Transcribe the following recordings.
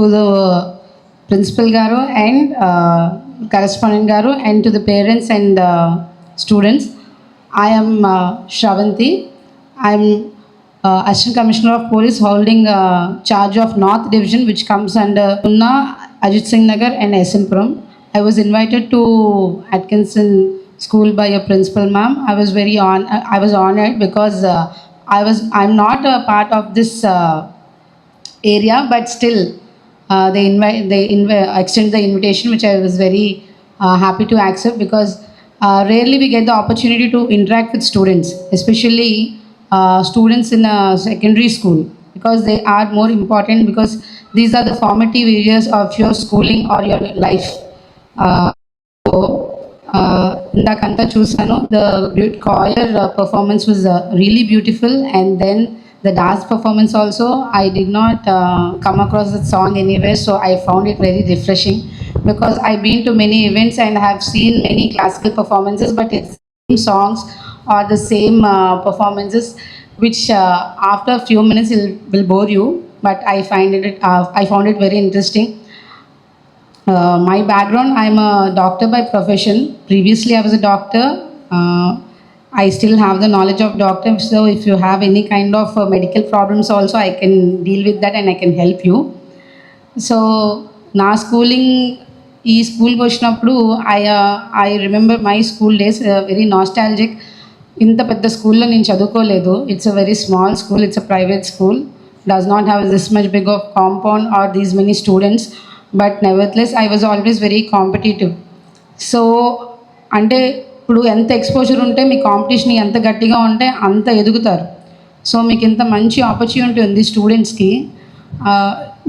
to the principal garu and uh, correspondent garu and to the parents and uh, students. I am uh, Shravanti. I am uh, Assistant Commissioner of Police holding uh, charge of North Division which comes under Unna, Ajit Singh Nagar and Esenpuram. I was invited to Atkinson School by a principal ma'am. I was very on. I was honored because uh, I was. I'm not a part of this uh, area, but still, uh, they invite. They inv- extend the invitation, which I was very uh, happy to accept because uh, rarely we get the opportunity to interact with students, especially uh, students in a secondary school, because they are more important because these are the formative years of your schooling or your life. Uh, so, uh, ఇందాకంతా చూసాను the choir performance was really beautiful and then the dance performance also i did not uh, come across the song anywhere so i found it very refreshing. Because i've been to many events and have seen many classical performances but it's same songs or the same uh, performances which uh, after a few minutes will, will bore you but i find it uh, i found it very interesting. Uh, my background i'm a doctor by profession. Previously i was a doctor uh, i still have the knowledge of doctor so if you have any kind of uh, medical problems also i can deal with that and i can help you. So నా schooling ఈ స్కూల్కి వచ్చినప్పుడు I I remember my school days very nostalgic ఇంత పెద్ద స్కూల్లో నేను చదువుకోలేదు. It's a very small school it's a private school does not have this much big of compound or these many students but nevertheless I was always very competitive so అంటే ఇప్పుడు ఎంత exposure ఉంటే మీ competition ఎంత గట్టిగా ఉంటే అంత ఎదుగుతారు. So మీకు ఇంత మంచి ఆపర్చునిటీ ఉంది స్టూడెంట్స్కి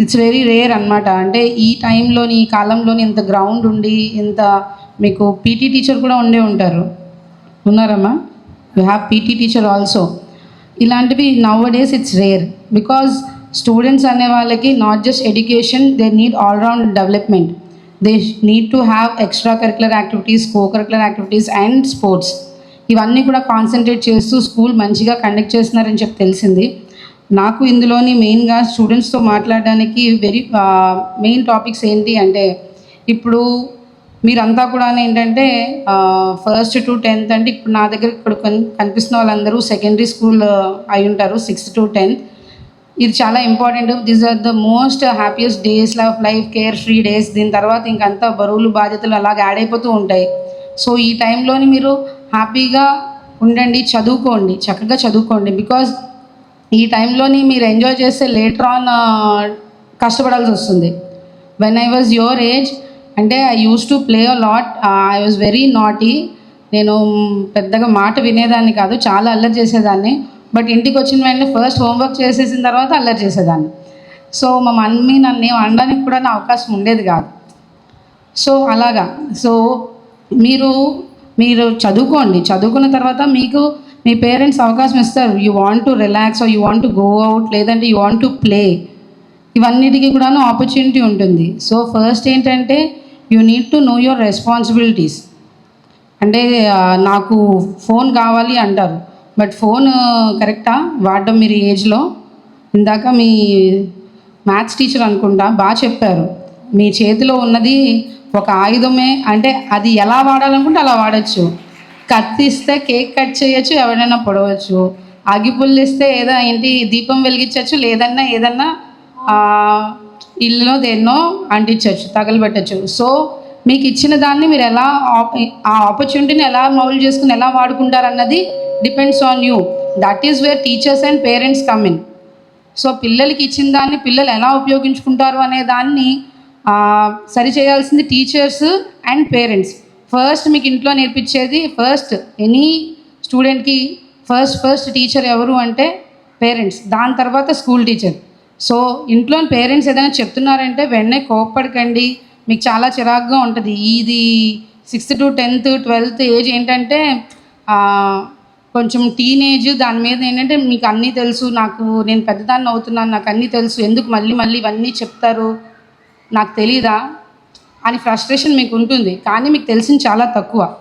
ఇట్స్ వెరీ రేర్ అనమాట అంటే ఈ టైంలోని ఈ కాలంలోని ఇంత గ్రౌండ్ ఉండి ఇంత మీకు పీటీ టీచర్ కూడా ఉండే ఉంటారు. ఉన్నారమ్మా? You have PT teacher also ఇలాంటివి now days it's rare because students అనే వాళ్ళకి not just education they need all round development they need to have extra curricular activities co curricular activities and sports ఇవన్నీ కూడా concentrate చేస్తూ school మంచిగా conduct చేస్తున్నారని చెప్పి తెలిసింది. నాకు ఇందులోని మెయిన్గా స్టూడెంట్స్తో మాట్లాడడానికి వెరీ మెయిన్ టాపిక్స్ ఏంటి అంటే ఇప్పుడు మీరంతా కూడా ఏంటంటే ఫస్ట్ టు టెన్త్ అంటే ఇప్పుడు నా దగ్గర ఇప్పుడు కనిపిస్తున్న వాళ్ళందరూ సెకండరీ స్కూల్ అయి ఉంటారు సిక్స్త్ టు టెన్త్ ఇది చాలా important these are the most happiest days of life care free days దీని తర్వాత ఇంకంతా బరువులు బాధ్యతలు అలాగ యాడ్ అయిపోతూ ఉంటాయి. సో ఈ టైంలోని మీరు హ్యాపీగా ఉండండి చదువుకోండి చక్కగా చదువుకోండి. బికాజ్ ఈ టైంలోని మీరు ఎంజాయ్ చేస్తే లేటర్ ఆన్ కష్టపడాల్సి వస్తుంది. When I was your age అంటే I used to play a lot I was very naughty నేను పెద్దగా మాట వినేదాన్ని కాదు చాలా అల్లరి చేసేదాన్ని. బట్ ఇంటికి వచ్చిన వెంటనే ఫస్ట్ హోంవర్క్ చేసేసిన తర్వాత అల్లరి చేసేదాన్ని. సో మా మమ్మీ నన్ను ఏం అనడానికి కూడా నా అవకాశం ఉండేది కాదు. సో అలాగా. సో మీరు మీరు చదువుకోండి. చదువుకున్న తర్వాత మీకు మీ పేరెంట్స్ అవకాశం ఇస్తారు. You want to relax you want to go out లేదంటే యూ వాంట్ టు ప్లే ఇవన్నిటికీ కూడాను ఆపర్చునిటీ ఉంటుంది. సో ఫస్ట్ ఏంటంటే you need to know your responsibilities అంటే నాకు ఫోన్ కావాలి అంటారు. బట్ ఫోన్ కరెక్టా? వాడడం మీరు ఏజ్లో? ఇందాక మీ మ్యాథ్స్ టీచర్ అనుకుంటా బాగా చెప్పారు. మీ చేతిలో ఉన్నది ఒక ఆయుధమే. అంటే అది ఎలా వాడాలనుకుంటే అలా వాడచ్చు. కత్తిస్తే కేక్ కట్ చేయొచ్చు ఎవరైనా పొడవచ్చు. అగిపుల్లిస్తే ఏదో ఏంటి దీపం వెలిగించవచ్చు లేదన్నా ఏదన్నా ఇల్లునో ఇల్లులో దేన్నో అంటించవచ్చు తగలబెట్టచ్చు. సో మీకు ఇచ్చిన దాన్ని మీరు ఎలా ఆ ఆపర్చునిటీని ఎలా మౌల్ చేసుకుని ఎలా వాడుకుంటారు అన్నది depends on you that is where teachers and parents come in so పిల్లలకి ఇచ్చిన దాన్ని పిల్లలు ఎలా ఉపయోగించుకుంటారు అనే దాన్ని సరిచేయాల్సింది సరి చేయాల్సింది టీచర్స్ అండ్ పేరెంట్స్ ఫస్ట్ మీకు ఇంట్లో నేర్పించేది ఫస్ట్ ఎనీ స్టూడెంట్కి ఫస్ట్ ఫస్ట్ టీచర్ ఎవరు అంటే పేరెంట్స్ దాని తర్వాత స్కూల్ టీచర్ సో ఇంట్లో పేరెంట్స్ ఏదైనా చెప్తున్నారంటే వెంటనే కోప్పడకండి. మీకు చాలా చిరాకుగా ఉంటుంది. ఇది sixth to tenth twelfth age ఏంటంటే కొంచెం టీనేజ్ దాని మీద ఏంటంటే మీకు అన్నీ తెలుసు నాకు నేను పెద్దదాన్ని అవుతున్నాను నాకు అన్నీ తెలుసు ఎందుకు మళ్ళీ మళ్ళీ ఇవన్నీ చెప్తారు? నాకు తెలీదా? అని ఫ్రస్ట్రేషన్ మీకు ఉంటుంది. కానీ మీకు తెలిసింది చాలా తక్కువ.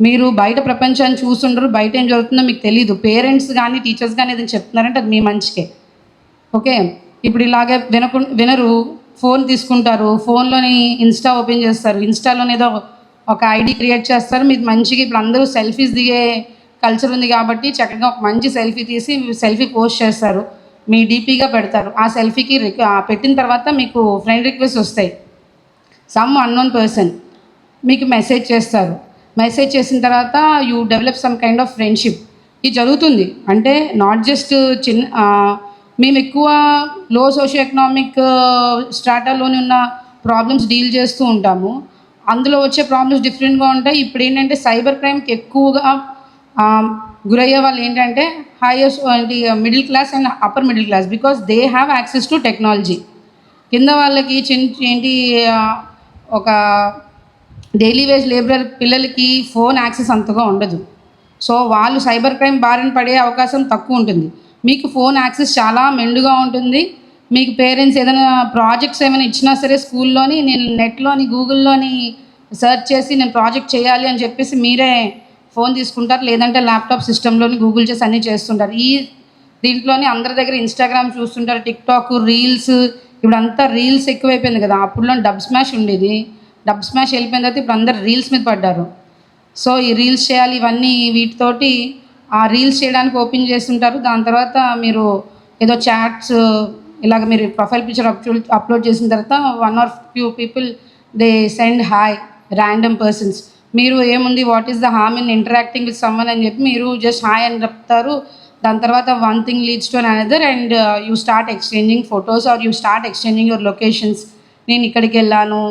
మీరు బయట ప్రపంచాన్ని చూస్తుండరు బయట ఏం జరుగుతుందో మీకు తెలియదు పేరెంట్స్ కానీ టీచర్స్ కానీ ఏదైనా చెప్తున్నారంటే అది మీ మంచికే. ఓకే? ఇప్పుడు ఇలాగే వినకు వినరు ఫోన్ తీసుకుంటారు ఫోన్లోని ఇన్స్టా ఓపెన్ చేస్తారు. ఇన్స్టాలోనేదో ఒక ఐడి క్రియేట్ చేస్తారు. మీరు మంచిగా ఇప్పుడు అందరూ సెల్ఫీస్ దిగే కల్చర్ ఉంది కాబట్టి చక్కగా ఒక మంచి సెల్ఫీ తీసి సెల్ఫీ పోస్ట్ చేస్తారు. మీ డీపీగా పెడతారు. ఆ సెల్ఫీకి పెట్టిన తర్వాత మీకు ఫ్రెండ్ రిక్వెస్ట్ వస్తాయి. సమ్ అన్నోన్ పర్సన్ మీకు మెసేజ్ చేస్తారు. మెసేజ్ చేసిన తర్వాత you develop some kind of friendship ఇది జరుగుతుంది. అంటే నాట్ జస్ట్ చిన్న మేము ఎక్కువ లో సోషియో ఎకనామిక్ స్ట్రాటాలోని ఉన్న ప్రాబ్లమ్స్ డీల్ చేస్తూ ఉంటాము. అందులో వచ్చే ప్రాబ్లమ్స్ డిఫరెంట్గా ఉంటాయి. ఇప్పుడు ఏంటంటే సైబర్ క్రైమ్కి ఎక్కువగా గురయ్యే వాళ్ళు ఏంటంటే highest middle class and upper middle class because they have access to technology కింద వాళ్ళకి చిన్న ఏంటి ఒక డైలీ వేజ్ లేబరర్ పిల్లలకి ఫోన్ యాక్సెస్ అంతగా ఉండదు. సో వాళ్ళు సైబర్ క్రైమ్ బారిన పడే అవకాశం తక్కువ ఉంటుంది. మీకు ఫోన్ యాక్సెస్ చాలా మెండుగా ఉంటుంది. మీకు పేరెంట్స్ ఏదైనా ప్రాజెక్ట్స్ ఏమైనా ఇచ్చినా సరే స్కూల్లోని నేను నెట్లోని గూగుల్లోని సెర్చ్ చేసి నేను ప్రాజెక్ట్ చేయాలి అని చెప్పేసి మీరే ఫోన్ తీసుకుంటారు లేదంటే ల్యాప్టాప్ సిస్టంలోని గూగుల్ చేసి అన్నీ చేస్తుంటారు. ఈ దీంట్లోని అందరి దగ్గర ఇన్స్టాగ్రామ్ చూస్తుంటారు టిక్టాక్ రీల్స్ ఇప్పుడు అంతా రీల్స్ ఎక్కువైపోయింది కదా. అప్పుడులో డబ్ స్మాష్ ఉండేది. డబ్ స్మాష్ వెళ్ళిపోయిన తర్వాత ఇప్పుడు అందరు రీల్స్ మీద పడ్డారు. సో ఈ రీల్స్ చేయాలి ఇవన్నీ వీటితోటి ఆ రీల్స్ చేయడానికి ఓపెన్ చేస్తుంటారు. దాని తర్వాత మీరు ఏదో చాట్స్ ఇలాగ మీరు ప్రొఫైల్ పిక్చర్ అప్లోడ్ అప్లోడ్ చేసిన తర్వాత one or few people they send hi random persons మీరు ఏముంది what is the harm in interacting with someone అని చెప్పి మీరు జస్ట్ హాయ్ అని చెప్తారు. దాని తర్వాత one thing leads to another and you start exchanging photos or you start exchanging your locations నేను ఇక్కడికి వెళ్ళాను.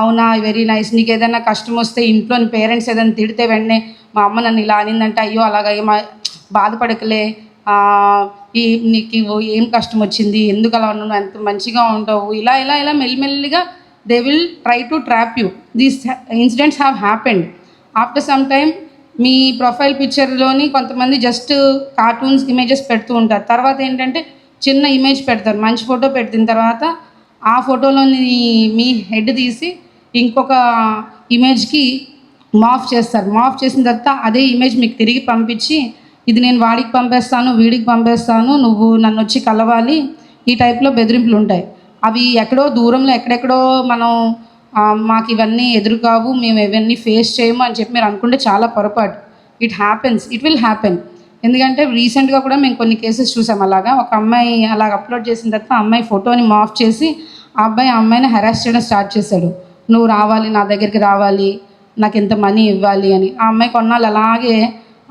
అవునా వెరీ నైస్ నీకు ఏదైనా కష్టం వస్తే ఇంట్లో పేరెంట్స్ ఏదైనా తిడితే వెంటనే మా అమ్మ నన్ను ఇలా అనిందంటే అయ్యో అలాగా మా బాధపడకలే. ఈ నీకు ఏం కష్టం వచ్చింది? ఎందుకు అలా ఉన్నావు? ఎంత మంచిగా ఉంటావు? ఇలా ఇలా ఇలా మెల్లిమెల్లిగా they will try to trap you these incidents have happened after some time me profile పిక్చర్లోని కొంతమంది జస్ట్ కార్టూన్స్ ఇమేజెస్ పెడుతూ ఉంటారు. తర్వాత ఏంటంటే చిన్న ఇమేజ్ పెడతారు. మంచి ఫోటో పెట్టిన తర్వాత ఆ ఫోటోలోని మీ హెడ్ తీసి ఇంకొక ఇమేజ్కి మాఫ్ చేస్తారు. మాఫ్ చేసిన తర్వాత అదే ఇమేజ్ మీకు తిరిగి పంపించి ఇది నేను వాడికి పంపేస్తాను వీడికి పంపేస్తాను నువ్వు నన్ను వచ్చి కలవాలి ఈ టైప్లో బెదిరింపులు ఉంటాయి. అవి ఎక్కడో దూరంలో ఎక్కడెక్కడో మనం మాకు ఇవన్నీ ఎదురు కావు మేము ఇవన్నీ ఫేస్ చేయము అని చెప్పి మీరు అనుకుంటే చాలా పొరపాటు. It happens it will happen ఎందుకంటే రీసెంట్గా కూడా మేము కొన్ని కేసెస్ చూసాం అలాగా. ఒక అమ్మాయి అలాగ అప్లోడ్ చేసిన తర్వాత అమ్మాయి ఫోటోని మాఫ్ చేసి ఆ అబ్బాయి ఆ అమ్మాయిని హెరాస్ చేయడం స్టార్ట్ చేశాడు. నువ్వు రావాలి నా దగ్గరికి రావాలి నాకు ఇంత మనీ ఇవ్వాలి అని. ఆ అమ్మాయి కొన్నాళ్ళు అలాగే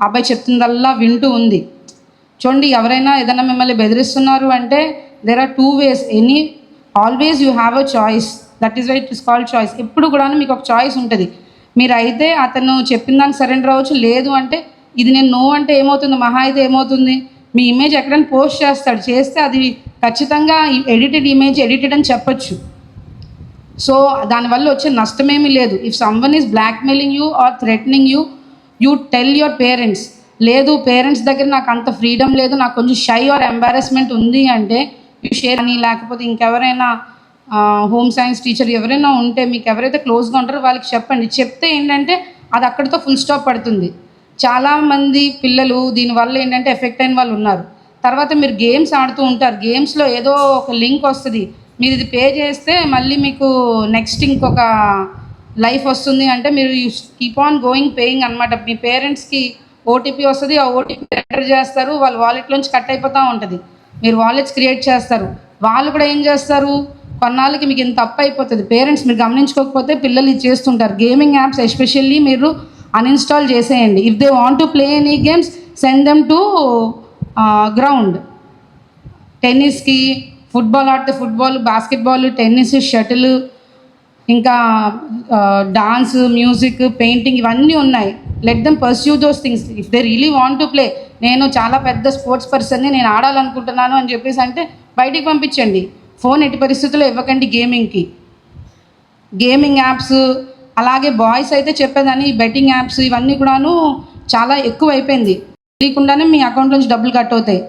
ఆ అబ్బాయి చెప్తుందల్లా వింటూ ఉంది. చూడండి ఎవరైనా ఏదైనా మిమ్మల్ని బెదిరిస్తున్నారు అంటే there are two ways any always you have a choice that is why it is called choice ఎప్పుడు కూడా మీకు ఒక చాయిస్ ఉంటుంది. మీరు అయితే అతను చెప్పిన దానికి సరెండర్ అవ్వచ్చు. లేదు అంటే ఇది నేను నో అంటే ఏమవుతుంది? మహా అయితే ఏమవుతుంది? మీ ఇమేజ్ ఎక్కడైనా పోస్ట్ చేస్తాడు. చేస్తే అది ఖచ్చితంగా ఎడిటెడ్ ఇమేజ్ ఎడిటెడ్ అని చెప్పొచ్చు. సో దానివల్ల వచ్చే నష్టమేమీ లేదు. If someone is blackmailing you or threatening you you tell your parents లేదు పేరెంట్స్ దగ్గర నాకు అంత ఫ్రీడమ్ లేదు. నాకు కొంచెం షై ఆర్ ఎంబారస్మెంట్ ఉంది అంటే షేర్ అని లేకపోతే ఇంకెవరైనా హోమ్ సైన్స్ టీచర్ ఎవరైనా ఉంటే మీకు ఎవరైతే క్లోజ్గా ఉంటారో వాళ్ళకి చెప్పండి. చెప్తే ఏంటంటే అది అక్కడితో ఫుల్ స్టాప్ పడుతుంది. చాలామంది పిల్లలు దీనివల్ల ఏంటంటే ఎఫెక్ట్ అయిన వాళ్ళు ఉన్నారు. తర్వాత మీరు గేమ్స్ ఆడుతూ ఉంటారు. గేమ్స్లో ఏదో ఒక లింక్ వస్తుంది. మీరు ఇది పే చేస్తే మళ్ళీ మీకు నెక్స్ట్ ఇంకొక లైఫ్ వస్తుంది. అంటే మీరు కీప్ ఆన్ గోయింగ్ పేయింగ్ అనమాట మీ పేరెంట్స్కి ఓటీపీ వస్తుంది. ఆ ఓటీపీ ఎంటర్ చేస్తారు. వాళ్ళ వాలెట్లోంచి కట్ అయిపోతూ ఉంటుంది. మీరు వాలెట్స్ క్రియేట్ చేస్తారు. వాళ్ళు కూడా ఏం చేస్తారు? కొన్నాళ్ళకి మీకు ఇంత తప్పు అయిపోతుంది. పేరెంట్స్ మీరు గమనించుకోకపోతే పిల్లలు ఇది చేస్తుంటారు. గేమింగ్ యాప్స్ ఎస్పెషల్లీ మీరు అన్ఇన్స్టాల్ చేసేయండి. If they want to play any games send them to ground టెన్నిస్కి football ఆడితే ఫుట్బాల్ బాస్కెట్బాల్ టెన్నిస్ షటిల్ ఇంకా డాన్స్ మ్యూజిక్ పెయింటింగ్ ఇవన్నీ ఉన్నాయి. Let them pursue those things if they really want to play నేను చాలా పెద్ద sports పర్సన్ని నేను ఆడాలనుకుంటున్నాను అని చెప్పేసి అంటే బయటికి పంపించండి. ఫోన్ ఎట్టి పరిస్థితుల్లో ఇవ్వకండి గేమింగ్కి. గేమింగ్ యాప్స్ అలాగే బాయ్స్ అయితే చెప్పేదాన్ని బెట్టింగ్ యాప్స్ ఇవన్నీ కూడాను చాలా ఎక్కువ అయిపోయింది తెలియకుండానే మీ అకౌంట్ నుంచి డబ్బులు కట్ అవుతాయి.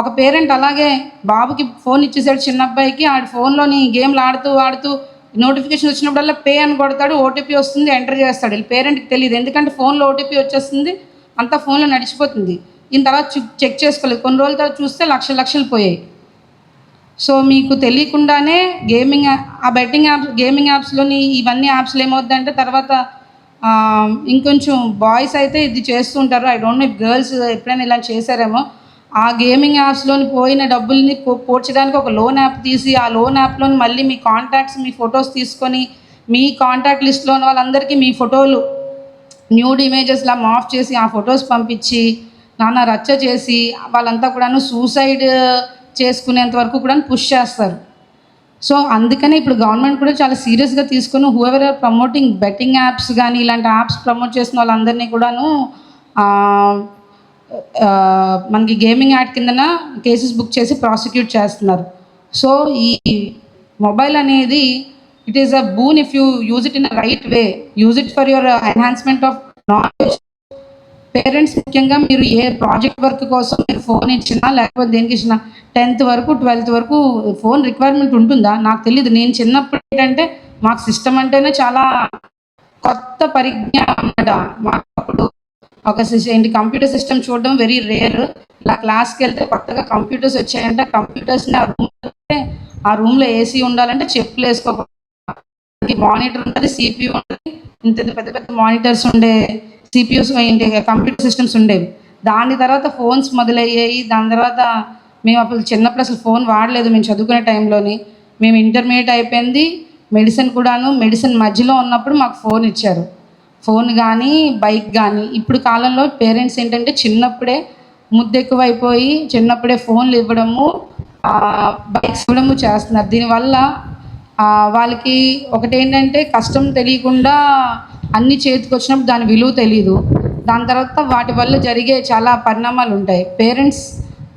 ఒక పేరెంట్ అలాగే బాబుకి ఫోన్ ఇచ్చేసాడు చిన్న అబ్బాయికి ఆడి ఫోన్లోని గేమ్లు ఆడుతూ ఆడుతూ నోటిఫికేషన్ వచ్చినప్పుడల్లా పే అని కొడతాడు ఓటీపీ వస్తుంది ఎంటర్ చేస్తాడు. వీళ్ళ పేరెంట్కి తెలియదు ఎందుకంటే ఫోన్లో ఓటీపీ వచ్చేస్తుంది అంతా ఫోన్లో నడిచిపోతుంది. దీని తర్వాత చెక్ చేసుకోలేదు. కొన్ని రోజుల తర్వాత చూస్తే లక్ష లక్షలు పోయాయి. సో మీకు తెలియకుండానే గేమింగ్ ఆ బెట్టింగ్ యాప్ గేమింగ్ యాప్స్లోని ఇవన్నీ యాప్స్లో ఏమవుతుందంటే తర్వాత ఇంకొంచెం బాయ్స్ అయితే ఇది చేస్తుంటారు. I don't know if girls ఎప్పుడైనా ఇలా చేశారేమో. ఆ గేమింగ్ యాప్స్లోని పోయిన డబ్బుల్ని పోడ్చడానికి ఒక లోన్ యాప్ తీసి ఆ లోన్ యాప్లోని మళ్ళీ మీ కాంటాక్ట్స్ మీ ఫొటోస్ తీసుకొని మీ కాంటాక్ట్ లిస్ట్లో ఉన్న వాళ్ళందరికీ మీ ఫోటోలు న్యూడ్ ఇమేజెస్లా మాఫ్ చేసి ఆ ఫొటోస్ పంపించి నాన్న రచ్చ చేసి వాళ్ళంతా కూడాను సూసైడ్ చేసుకునేంత వరకు కూడా పుష్ చేస్తారు. సో అందుకనే ఇప్పుడు గవర్నమెంట్ కూడా చాలా సీరియస్గా తీసుకుని whoever are promoting betting apps కానీ ఇలాంటి యాప్స్ ప్రమోట్ చేసిన వాళ్ళందరినీ కూడాను మనకి గేమింగ్ యాక్ట్ కిందన కేసెస్ బుక్ చేసి ప్రాసిక్యూట్ చేస్తున్నారు. సో ఈ మొబైల్ అనేది it is a boon if you use it in a right way use it for your enhancement of knowledge parents ముఖ్యంగా మీరు ఏ ప్రాజెక్ట్ వర్క్ కోసం మీరు ఫోన్ ఇచ్చినా లేకపోతే దేనికి ఇచ్చినా టెన్త్ వరకు ట్వెల్త్ వరకు ఫోన్ రిక్వైర్మెంట్ ఉంటుందా? నాకు తెలియదు నేను చిన్నప్పుడు ఏంటంటే మాకు సిస్టమ్ అంటేనే చాలా కొత్త పరిజ్ఞానం అన్నమాట. మాకు అప్పుడు ఒక ఏంటి కంప్యూటర్ సిస్టమ్ చూడడం వెరీ రేర్ ఇలా క్లాస్కి వెళ్తే కొత్తగా కంప్యూటర్స్ వచ్చాయంటే కంప్యూటర్స్ని ఆ రూమ్ ఆ రూమ్లో ఏసీ ఉండాలంటే చెప్పులు వేసుకోకూడదు మానిటర్ ఉంటుంది సిపియూ ఉంటుంది. ఇంత పెద్ద పెద్ద మానిటర్స్ ఉండే సిపియూస్ ఏంటి కంప్యూటర్ సిస్టమ్స్ ఉండేవి. దాని తర్వాత ఫోన్స్ మొదలయ్యాయి. దాని తర్వాత మేము అప్పుడు చిన్నప్పుడు అసలు ఫోన్ వాడలేదు. మేము చదువుకునే టైంలోని మేము ఇంటర్మీడియట్ అయిపోయింది. మెడిసిన్ కూడాను మెడిసిన్ మధ్యలో ఉన్నప్పుడు మాకు ఫోన్ ఇచ్చారు. ఫోన్ కానీ బైక్ కానీ ఇప్పుడు కాలంలో పేరెంట్స్ ఏంటంటే చిన్నప్పుడే ముద్దెక్కువైపోయి చిన్నప్పుడే ఫోన్లు ఇవ్వడము బైక్స్ ఇవ్వడము చేస్తున్నారు. దీనివల్ల వాళ్ళకి ఒకటేంటంటే కష్టం తెలియకుండా అన్ని చేతికి వచ్చినప్పుడు దాని విలువ తెలియదు దాని తర్వాత వాటి వల్ల జరిగే చాలా పరిణామాలు ఉంటాయి. పేరెంట్స్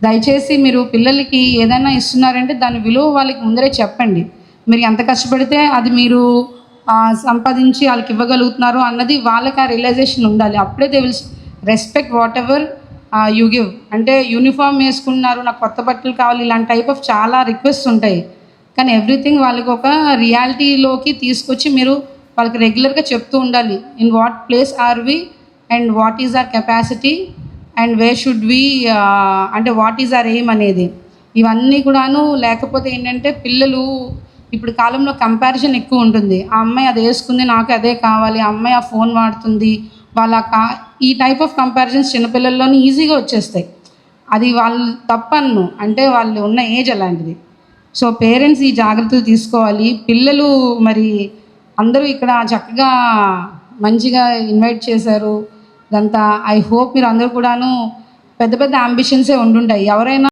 దయచేసి మీరు పిల్లలకి ఏదైనా ఇస్తున్నారంటే దాని విలువ వాళ్ళకి ముందరే చెప్పండి. మీరు ఎంత కష్టపడితే అది మీరు సంపాదించి వాళ్ళకి ఇవ్వగలుగుతున్నారు అన్నది వాళ్ళకి ఆ రియలైజేషన్ ఉండాలి. అప్పుడే they will respect whatever you give అంటే యూనిఫామ్ వేసుకున్నారు నాకు కొత్త బట్టలు కావాలి ఇలాంటి టైప్ ఆఫ్ చాలా రిక్వెస్ట్ ఉంటాయి. కానీ ఎవ్రీథింగ్ వాళ్ళకి ఒక రియాలిటీలోకి తీసుకొచ్చి మీరు వాళ్ళకి రెగ్యులర్గా చెప్తూ ఉండాలి. In what place are we and what is our capacity and way should we అంటే వాట్ ఈజ్ ఆర్ ఎయిమ్ అనేది. ఇవన్నీ కూడాను లేకపోతే ఏంటంటే పిల్లలు ఇప్పుడు కాలంలో కంపారిజన్ ఎక్కువ ఉంటుంది. ఆ అమ్మాయి అది వేసుకుంది నాకు అదే కావాలి ఆ అమ్మాయి ఆ ఫోన్ వాడుతుంది వాళ్ళ కా ఈ టైప్ ఆఫ్ కంపారిజన్స్ చిన్నపిల్లల్లోనే ఈజీగా వచ్చేస్తాయి. అది వాళ్ళు తప్పన్ను అంటే వాళ్ళు ఉన్న ఏజ్ అలాంటిది. సో పేరెంట్స్ ఈ జాగ్రత్తలు తీసుకోవాలి. పిల్లలు మరి అందరూ ఇక్కడ చక్కగా మంచిగా ఇన్వైట్ చేశారు. ఇదంతా. ఐ హోప్ మీరు అందరూ కూడాను పెద్ద పెద్ద అంబిషన్సే ఉండుంటాయి. ఎవరైనా